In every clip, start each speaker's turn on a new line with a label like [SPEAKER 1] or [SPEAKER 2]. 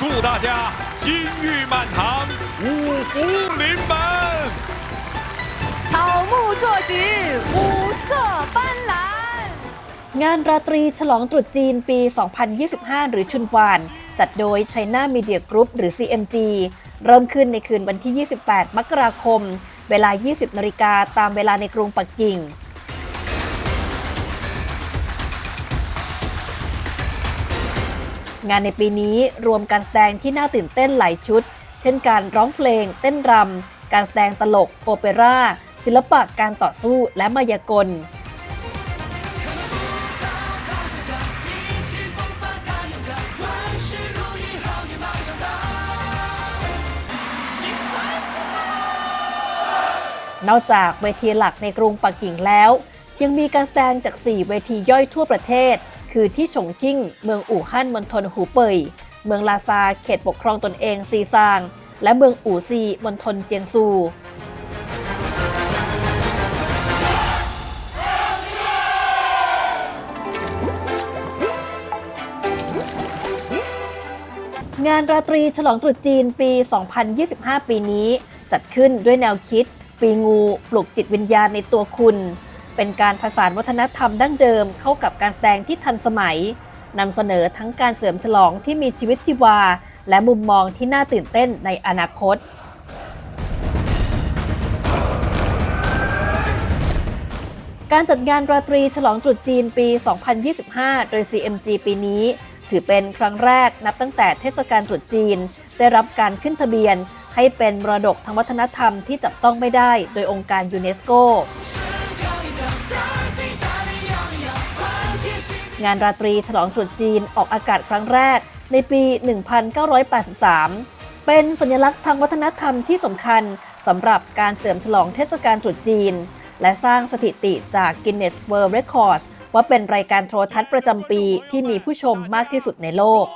[SPEAKER 1] 祝大家金玉满堂，五福临门。
[SPEAKER 2] 草木作菊，五色斑斓。
[SPEAKER 3] งานราตรีฉลองตรุษจีนปี 2025 หรือชุนวาน จัดโดย China Media Group หรือ CMG เริ่มขึ้นในคืนวันที่ 28 มกราคม เวลา 20 นาฬิกาตามเวลาในกรุงปักกิ่ง งานในปีนี้รวมการแสดงที่น่าตื่นเต้นหลายชุด เช่นการร้องเพลง เต้นรำ การแสดงตลก โอเปร่า ศิลปะการต่อสู้และมายากลนอกจากเวทีหลักในกรุงปักกิ่งแล้ว ยังมีการแสดงจาก 4 เวทีย่อยทั่วประเทศ คือที่ฉงชิ่ง เมืองอู่ฮั่นมณฑลหูเป่ย เมืองลาซาเขตปกครองตนเองซีซาง และเมืองอู่ซีมณฑลเจียงซูงานราตรีฉลองตรุษจีนปี 2025 ปีนี้ จัดขึ้นด้วยแนวคิด ปีงู ปลุกจิตวิญญาณในตัวคุณ เป็นการผสานวัฒนธรรมดั้งเดิมเข้ากับการแสดงที่ทันสมัยนำเสนอทั้งการเสริมฉลองที่มีชีวิตชีวา และมุมมองที่น่าตื่นเต้นในอนาคต การจัดงานราตรีฉลองตรุษจีนปี 2025 โดย CMG ปีนี้ ถือเป็นครั้งแรกนับตั้งแต่เทศกาลตรุษจีน ได้รับการขึ้นทะเบียน ให้เป็นมรดกทางวัฒนธรรมที่จับต้องไม่ได้ โดยองค์การยูเนสโก งานราตรีฉลองตรุษจีนออกอากาศครั้งแรกในปี 1983 เป็นสัญลักษณ์ทางวัฒนธรรมที่สำคัญสำหรับการเสริมฉลองเทศกาลตรุษจีน และสร้างสถิติจาก Guinness World Records ว่าเป็นรายการโทรทัศน์ประจำปีที่มีผู้ชมมากที่สุดในโลก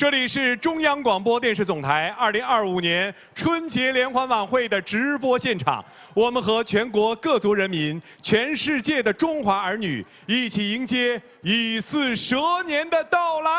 [SPEAKER 1] 这里是中央广播电视总台二零二五年春节联欢晚会的直播现场，我们和全国各族人民、全世界的中华儿女一起迎接乙巳蛇年的到来。